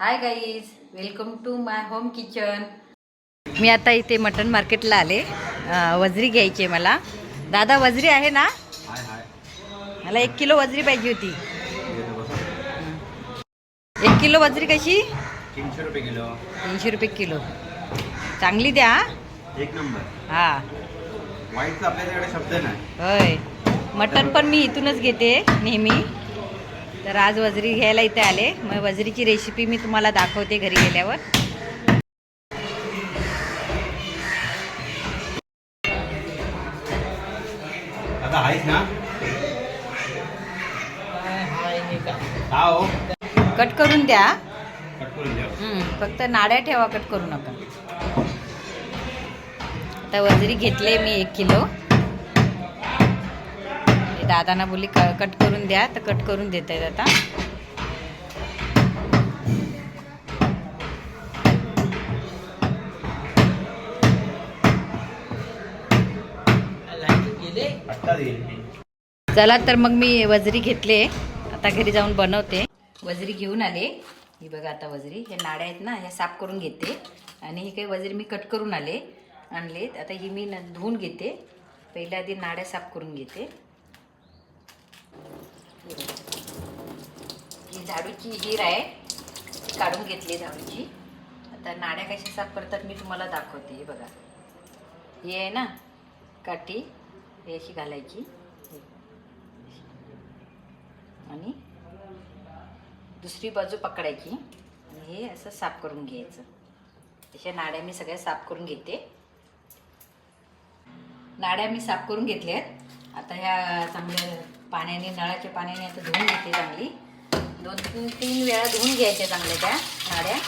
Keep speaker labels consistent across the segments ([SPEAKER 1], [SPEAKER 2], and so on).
[SPEAKER 1] Hi guys welcome to my home kitchen मी आता इथे mutton मार्केटला आले. वजरी घ्यायची आहे मला. दादा वजरी आहे ना?
[SPEAKER 2] हाय हाय.
[SPEAKER 1] मला एक किलो वजरी पाहिजे होती. एक किलो वजरी कशी?
[SPEAKER 2] तीनशे रुपये किलो.
[SPEAKER 1] तीनशे रुपये किलो. चांगली द्या.
[SPEAKER 2] एक नंबर.
[SPEAKER 1] हा.
[SPEAKER 2] वाईटचा आपल्याकडे शब्द नाही.
[SPEAKER 1] होय. मटन पण मी इथूनच घेते नेहमी. तर आज वजरी घ्यायला इथे आले. मग वजरीची रेसिपी मी तुम्हाला दाखवते घरी गेल्यावर.
[SPEAKER 2] ना? हा
[SPEAKER 1] कट करून द्या.
[SPEAKER 2] कट करून द्या.
[SPEAKER 1] हम्म, फक्त नाड्या ठेवा कट करू नका आता वजरी घेतले मी एक किलो. दादांना बोलली क- कट करून द्या तर कट करून देत आहेत आता चला तर मग मी वजरी घेतले. आता घरी जाऊन बनवते. वजरी घेऊन आले. ही बघा आता वजरी. हे नाड्या आहेत ना ह्या साफ करून घेते. आणि ही काही वजरी मी कट करून आले आणले आता ही मी न- धुवून घेते. पहिल्या आधी नाड्या साफ करून घेते. झाडूची हिर आहे. काढून घेतली झाडूची. आता नाड्या कशा साफ करतात मी तुम्हाला दाखवते. हे बघा. ही आहे ना काठी. हे अशी घालायची. आणि दुसरी बाजू पकडायची. आणि हे असं साफ करून घ्यायचं. तशा नाड्या मी सगळ्या साफ करून घेते. नाड्या मी साफ करून घेतल्या आहेत आता ह्या चांगल्या पाण्याने नळाच्या पाण्याने आता धुवून घेते चांगली. दोन तीन तीन वेळा धुवून घ्यायच्या चांगल्या त्या नाड्या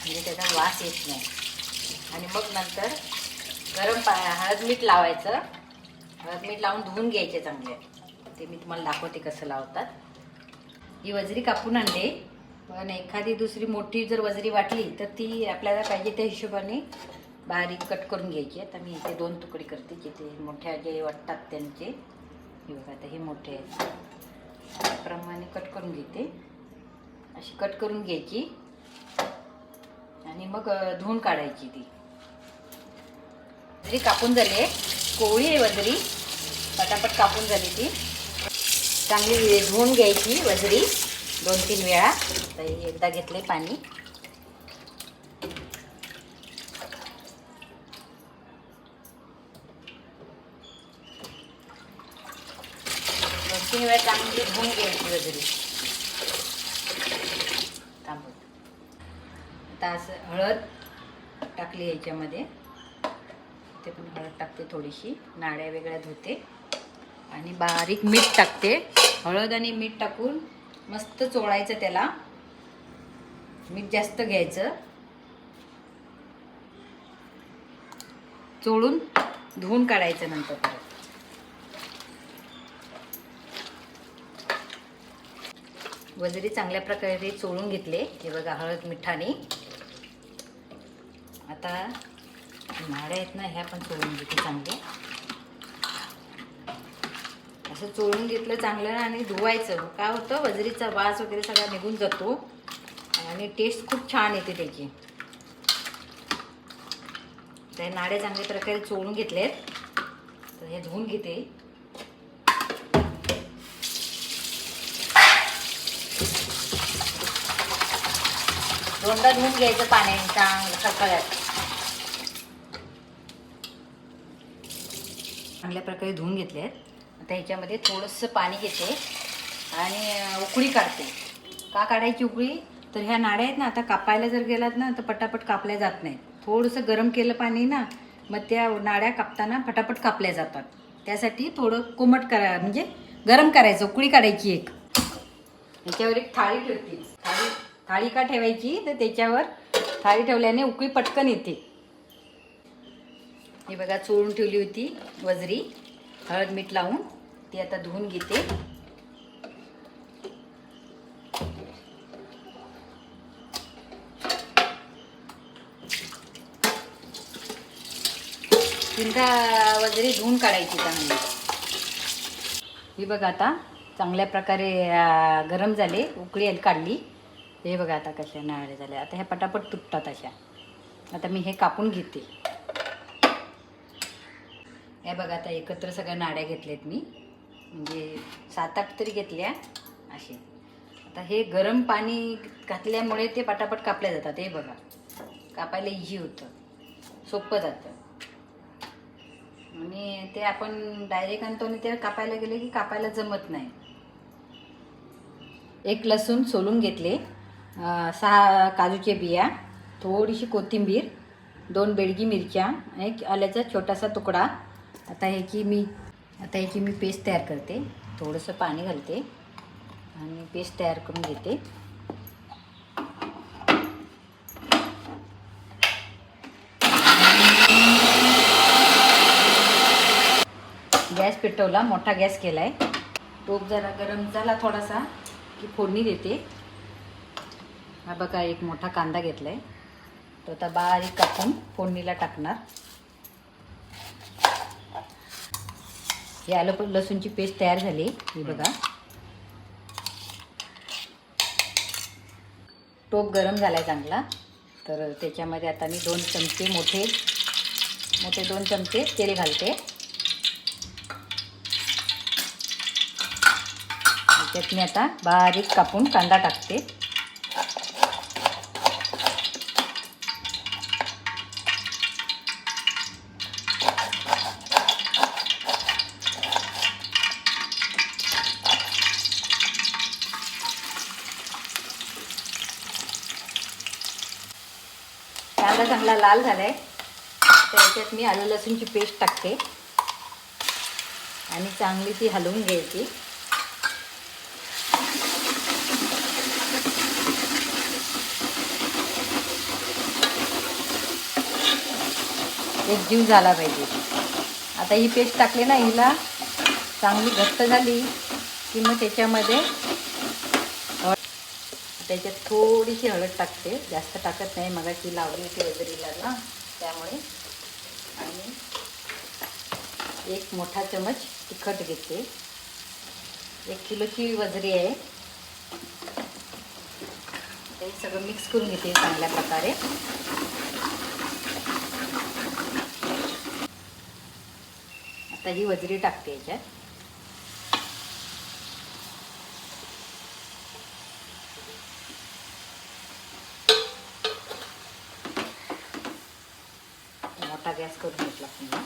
[SPEAKER 1] म्हणजे त्याचा वास येत नाही. आणि मग नंतर गरम पा हळद मीठ लावायचं. हळद मीठ लावून धुवून घ्यायचे चांगले. ते मी तुम्हाला दाखवते कसं लावतात. ही वजरी कापून आणते पण एखादी दुसरी मोठी जर वजरी वाटली तर ती आपल्याला पाहिजे त्या हिशोबाने बारीक कट करून घ्यायची. आता मी इथे दोन तुकडे करते जिथे मोठ्या जे वाटतात त्यांचे. हे बघा आता हे मोठे आहेत. त्याप्रमाणे कट करून घेते. अशी कट करून घ्यायची. आणि मग धुवून काढायची ती. वजरी कापून झाली कोवळी आहे वजरी. पटापट कापून झाली ती. चांगली धुवून घ्यायची वजरी दोन तीन वेळा तर एकदा घेतले पाणी. तीन वेळा चांगली धुवून घ्यायची वगैरे? थांबव आता असं हळद टाकली याच्यामध्ये. ते पण हळद टाकते थोडीशी. नाड्या वेगळ्या धुते. आणि बारीक मीठ टाकते. हळद आणि मीठ टाकून मस्त चोळायचं त्याला. मीठ जास्त घ्यायचं. चोळून धुवून काढायचं नंतर. वजरी चांगल्या प्रकारे चोळून घेतले. हे बघा हळद मिठाने. आता नाड्या आहेत ना ह्या पण चोळून घेते चांगले. असं चोळून घेतलं चांगलं आणि धुवायचं. काय होतं? वजरीचा वास वगैरे सगळा निघून जातो. आणि टेस्ट खूप छान येते त्याची. त्या नाड्या चांगल्या प्रकारे चोळून घेतलेत. तर हे धुवून घेते. दोनदा धुवून घ्यायचं पाण्याने चांगलं सकाळ्यात चांगल्या प्रकारे धुवून घेतले आहेत. आता ह्याच्यामध्ये थोडंसं पाणी घेते आणि उकळी काढते. का काढायची उकळी? तर ह्या नाड्या आहेत ना आता कापायला जर गेलात ना तर पटापट कापल्या जात नाहीत. थोडंसं गरम केलं पाणी ना मग त्या नाड्या कापताना पटापट कापल्या जातात. त्यासाठी थोडं कोमट करा म्हणजे गरम करायचं उकळी काढायची एक. ह्याच्यावर एक थाळी ठेवते. थाळी का ठेवायची? तर त्याच्यावर थाळी ठेवल्याने उकळी पटकन येते. ही बघा चोळून ठेवली होती वजरी. हळद मीठ लावून ती आता धुवून घेते. तीनदा वजरी धुवून काढायची चांगली. ही बघा आता चांगल्या प्रकारे गरम झाले उकळी काढली. हे बघा आता कशा नारळे झाले आता ह्या पटापट तुटतात अशा. आता मी हे कापून घेते. हे बघा आता एकत्र सगळ्या नाड्या घेतल्यात मी. म्हणजे सात आठ तरी घेतल्या असे आता हे गरम पाणी घातल्यामुळे ते पटापट कापल्या जातात. हे बघा. कापायला इझी होतं. सोपं जातं. आणि ते आपण डायरेक्ट आणतो आणि ते कापायला गेले की कापायला जमत नाही. एक लसूण सोलून घेतले. सहा काजूचे बिया थोडीशी कोथिंबीर दोन बेडगी मिरच्या एक आल्याचा छोटासा तुकडा. आता ह्याची मी आता ह्याची मी पेस्ट तयार करते. थोडंसं पाणी घालते आणि पेस्ट तयार करून घेते. गॅस पेटवला मोठा गॅस केला आहे टोप जरा गरम झाला थोडासा की फोडणी देते. हा बघा एक मोठा कांदा घेतला आहे तो आता बारीक कापून फोडणीला टाकणार. हे आलं पण लसूणची पेस्ट तयार झाली. ही बघा. टोप गरम झाला आहे चांगला. तर त्याच्यामध्ये आता मी दोन चमचे मोठे मोठे दोन चमचे तेल घालते. त्याच्यात मी आता बारीक कापून कांदा टाकते. कांदा चांगला लाल झालाय. तर याच्यात मी आलू लसूणची पेस्ट टाकते. आणि चांगली ती हलवून घ्यायची. एक जीव झाला पाहिजे. आता ही पेस्ट टाकली ना हिला चांगली घट्ट झाली की मग त्याच्यामध्ये त्याच्यात थोडीशी हळद टाकते. जास्त टाकत नाही. मगाची लावली होती वगैरेला ना त्यामुळे. आणि एक मोठा चमच तिखट घेते. एक किलोची वजरी आहे. ते सगळं मिक्स करून घेते चांगल्या प्रकारे. आता ही वजरी टाकते याच्यात. मोठा गॅस करून घेतला पुन्हा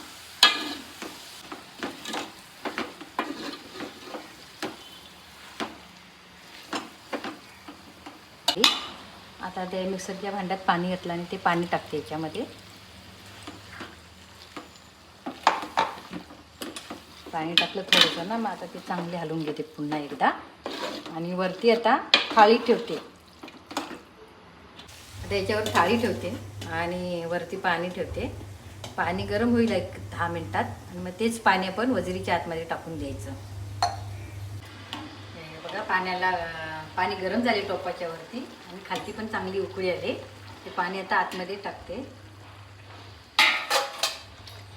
[SPEAKER 1] आता ते मिक्सरच्या भांड्यात पाणी घातलं आणि ते पाणी टाकते याच्यामध्ये. पाणी टाकलं थोडंसं ना मग आता ते चांगले हलवून घेते पुन्हा एकदा. आणि वरती आता थाळी ठेवते. आता याच्यावर थाळी ठेवते आणि वरती पाणी ठेवते. पाणी गरम होईल एक दहा मिनटात. आणि मग तेच पाणी आपण वजरीच्या आतमध्ये टाकून द्यायचं. बघा पाण्याला पाणी गरम झाले टोपाच्या वरती. आणि खालती पण चांगली उकळी आले. ते पाणी आता आतमध्ये टाकते.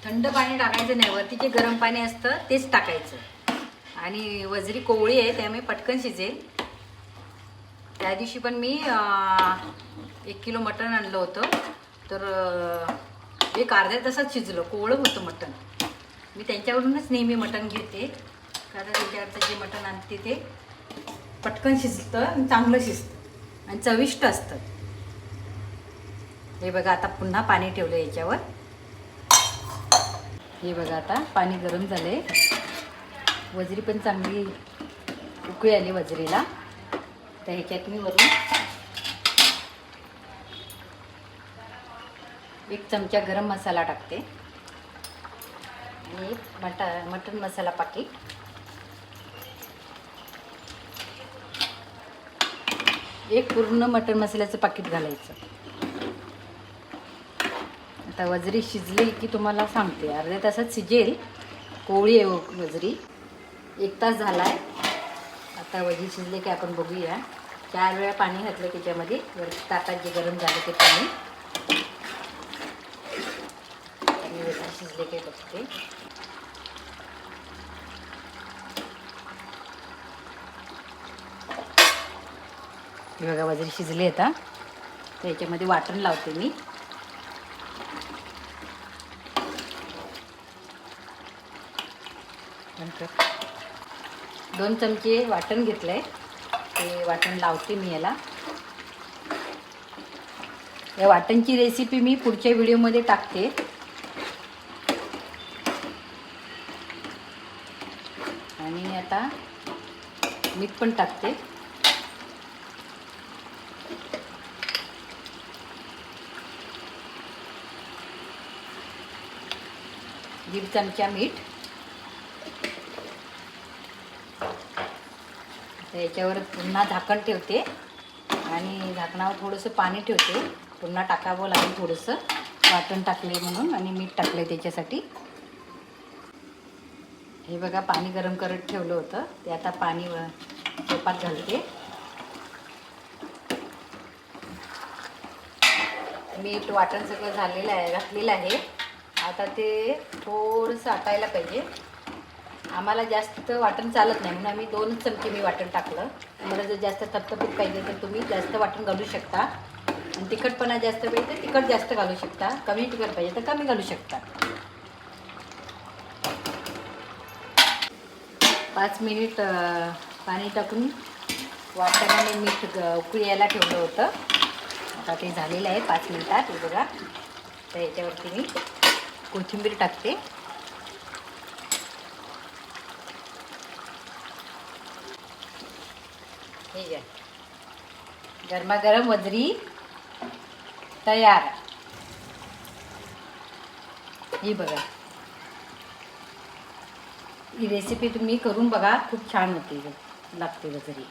[SPEAKER 1] थंड पाणी टाकायचं नाही. वरती जे गरम पाणी असतं तेच टाकायचं. आणि वजरी कोवळी आहे त्यामुळे पटकन शिजेल. त्या दिवशी पण मी एक किलो मटण आणलं होतं. तर एक अर्ध्या तासात शिजलं कोवळं होतं मटण. मी त्यांच्याकडूनच नेहमी मटण घेते. कारण त्यांच्याकडचं जे मटण आणते ते पटकन शिजतं आणि चांगलं शिजतं आणि चविष्ट असतं. हे बघा आता पुन्हा पाणी ठेवलं याच्यावर. हे बघा आता पाणी गरम झालं आहे वजरी पण चांगली उकळी आली वजरीला. तर ह्याच्यात मी वरून एक चमचा गरम मसाला टाकते. आणि एक मटा मटन मसाला पाकिट एक पूर्ण मटन मसाल्याचं पाकिट घालायचं. आता वजरी शिजली की तुम्हाला सांगते. अर्ध्या तासात शिजेल. कोवळी आहे हो वजरी. एक तास झाला आहे आता वजरी शिजले की आपण बघूया. चार वेळा पाणी घातलं त्याच्यामध्ये वर ताटात जे गरम झालं ते पाणी आणि शिजले काय बघते बघा बाजरी शिजले आता तर याच्यामध्ये वाटण लावते मी. नंतर दोन चमचे वाटण घेतलंय. ते वाटण लावते मी याला. या वाटणची रेसिपी मी पुढच्या व्हिडिओमध्ये टाकते आणि आता मीठ पण टाकते. दीड चमचा मीठ. याच्यावर पुन्हा झाकण ठेवते. आणि झाकणावर थोडंसं पाणी ठेवते. पुन्हा टाकावं लागेल थोडंसं. वाटण टाकले म्हणून आणि मीठ टाकले त्याच्यासाठी. हे बघा पाणी गरम करत ठेवलं होतं. ते आता पाणी व- तुपात घालते मीठ वाटण सगळं झालेलं आहे घातलेलं आहे. आता ते थोडंसं आटायला पाहिजे. आम्हाला जास्त वाटण चालत नाही म्हणून आम्ही दोनच चमचे मी वाटण टाकलं. तुम्हाला जर जास्त थपथपीत पाहिजे तर तुम्ही जास्त वाटण घालू शकता. आणि तिखटपणा जास्त पाहिजे तर तिखट जास्त घालू शकता. कमी तिखट पाहिजे तर कमी घालू शकता. पाच मिनिट पाणी टाकून वाटणाने मीठ ग- उकळी यायला ठेवलं होतं. आता ते झालेलं आहे पाच मिनिटात हे बघा. तर याच्यावरती मी कोथिंबीर टाकते. ठीक आहे गरमागरम वजरी तयार. ही बघा. ही रेसिपी तुम्ही करून बघा खूप छान होती. लागते वजरी